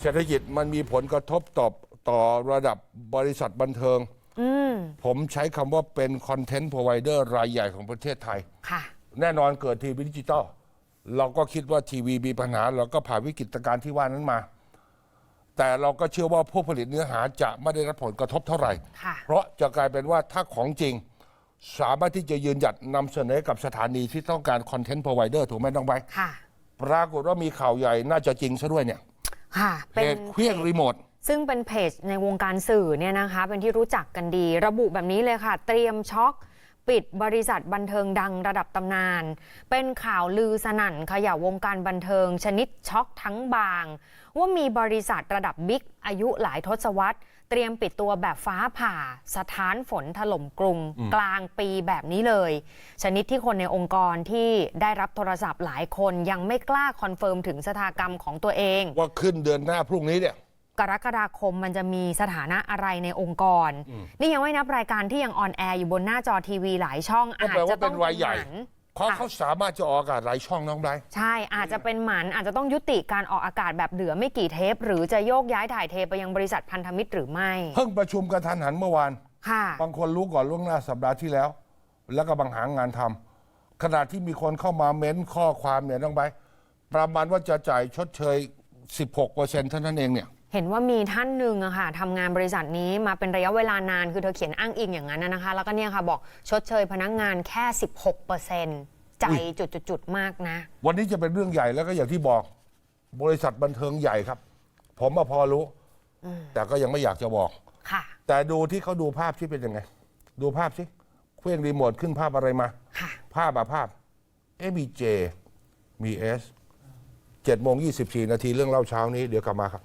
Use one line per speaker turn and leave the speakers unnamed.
เศรษฐกิจมันมีผลกระทบต่อต่อระดับบริษัทบันเทิง
อืม
ผมใช้คำว่าเป็นคอนเทนต์พรอไวเดอร์รายใหญ่ของประเทศไทย
ค่ะ
แน่นอนเกิดทีวีดิจิตอลเราก็คิดว่าทีวีมีปัญหา เราก็ผ่านวิกฤตการณ์ที่ว่านั้นมา แต่เราก็เชื่อว่าผู้ผลิตเนื้อหาจะไม่ได้รับผลกระทบเท่าไหร่
ค่ะ
เพราะจะกลายเป็นว่าถ้าของจริง สามารถที่จะยืนหยัดนำเสนอกับสถานีที่ต้องการคอนเทนต์พรอไวเดอร์ถูกไหมน้องใบ
ค่ะ
ปรากฏว่ามีข่าวใหญ่น่าจะจริงซะด้วยเนี่ย
ค่ะ
เพ
เป็น
จเครื่องรีโมท
ซึ่งเป็นเพจในวงการสื่อเนี่ยนะคะ เป็นที่รู้จักกันดี ระบุแบบนี้เลยค่ะ เตรียมช็อก ปิดบริษัทบันเทิงดังระดับตำนาน เป็นข่าวลือสนั่นเขย่าวงการบันเทิงชนิดช็อกทั้งบาง ว่ามีบริษัทระดับบิ๊กอายุหลายทศวรรษ เตรียมปิดตัวแบบฟ้าผ่า สถานฝนถล่มกรุง กลางปีแบบนี้เลย ชนิดที่คนในองค์กรที่ได้รับโทรศัพท์หลายคนยังไม่กล้าคอนเฟิร์มถึงสถากรรมของตัวเอง
ว่าขึ้นเดือนหน้าพรุ่งนี้เนี่ย
กรกฎาคมมันจะมีสถานะอะไรในองค์กร นี่ยังไม่นับรายการที่ยังออนแอร์อยู่บนหน้าจอทีวีหลายช่อง
ก็
อาจ
แปล
จะ
ว่า
ต้
เป็
อง
นรายใหญ่
หมัน
เพราะ
ค่ะ
เขาสามารถจะออกอากาศหลายช่องน้องไบรท์
ใช่อาจจะเป็นหมันอาจจะต้องยุติการออกอากาศแบบเหลือไม่กี่เทป หรือจะโยกย้ายถ่ายเทไปยังบริษัทพันธมิตรหรือไม่
เพิ่งประชุมกันทันหันเมื่อวาน
ค่ะ
บางคนรู้ก่อนล่วงหน้าสัปดาห์ที่แล้ว แล้วก็บางหางานทำขณะที่มีคนเข้ามาเม้นข้อความเนี่ยน้องไบร์ทประมาณว่าจะจ่ายชดเชย 16เปอร์เซ็นต์เท่านั้นเองเนี่ย
เห็นว่ามีท่านหนึ่งอะค่ะทำงานบริษัทนี้มาเป็นระยะเวลานานคือเธอเขียนอ้างอิงอย่างนั้นนะนะคะ แล้วก็เนี่ยค่ะบอกชดเชยพนักงานแค่ 16เปอร์เซ็นต์ใจ
อุ๊ย
จุดๆๆมากนะ
วันนี้จะเป็นเรื่องใหญ่แล้วก็อย่างที่บอก บริษัทบันเทิงใหญ่ครับ ผมมาพอรู้ แต่ก็ยังไม่อยากจะบอก
ค่ะ
แต่ดูที่เขาดูภาพที่เป็นยังไง ดูภาพสิเครื่องรีโมทขึ้นภาพอะไรมา
ค่ะ
ภาพอะภาพเอะมีเจมีเอสเจ็ดโมงยี่สิบสี่นาทีเรื่องเล่าเช้านี้เดี๋ยวกลับมาครับ